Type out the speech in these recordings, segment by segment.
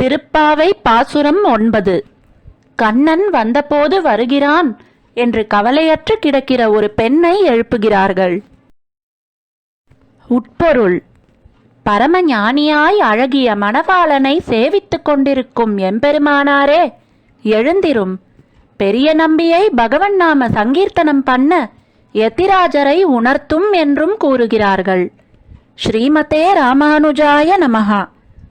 திருப்பாவை பாசுரம் ஒன்பது. கண்ணன் வந்தபோது வருகிறான் என்று கவலையற்று கிடக்கிற ஒரு பெண்ணை எழுப்புகிறார்கள். உட்பொருள். பரமஞானியாய் அழகிய மணவாளனை சேவித்துக் கொண்டிருக்கும் எம்பெருமானாரே எழுந்திரும். பெரிய நம்பியை பகவன் நாம சங்கீர்த்தனம் பண்ண எத்திராஜரை உணர்த்தும் என்றும் கூறுகிறார்கள். ஸ்ரீமதே ராமானுஜாய நமகா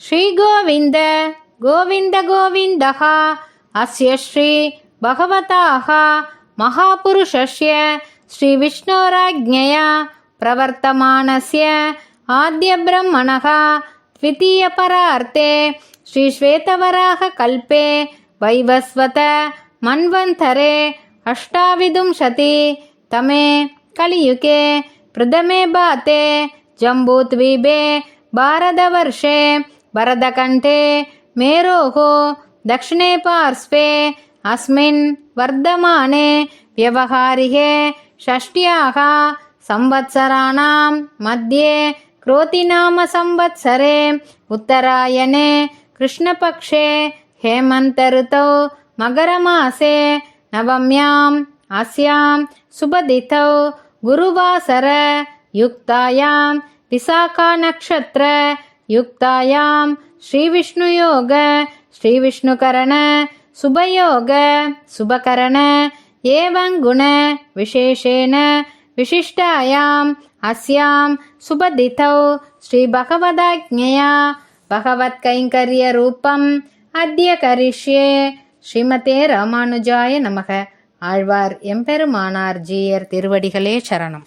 श्रीगोविन्द गोविन्दगोविन्दः अस्य श्री भगवताः महापुरुषस्य श्रीविष्णोराज्ञया प्रवर्तमानस्य आद्यब्रह्मणः द्वितीयपरार्ते श्रीश्वेतवराहकल्पे वैवस्वत मन्वन्तरे अष्टाविदुंशति तमे कलियुगे प्रथमे भाते जम्बूद्वीपे भारतवर्षे भरतकण्ठे मेरोः दक्षिणे पार्श्वे अस्मिन् वर्धमाने व्यवहारिके षष्ट्याः संवत्सराणां मध्ये क्रोतिनामसंवत्सरे उत्तरायणे कृष्णपक्षे हेमन्तऋतौ मकरमासे नवम्याम् अस्यां सुबदितौ गुरुवासर युक्तायां विशाखानक्षत्र युक्तायां श्रीविष्णुयोग श्रीविष्णुकरण शुभयोग शुभकरण एवं गुण विशेषेण विशिष्टायाम् अस्यां सुबदितौ श्रीभगवदाज्ञया भगवत्कैङ्कर्यरूपम् अद्य करिष्ये ஸ்ரீமதே ராமானுஜாய நமக ஆழ்வார் எம்பெருமானார் ஜீயர் திருவடிகளே சரணம்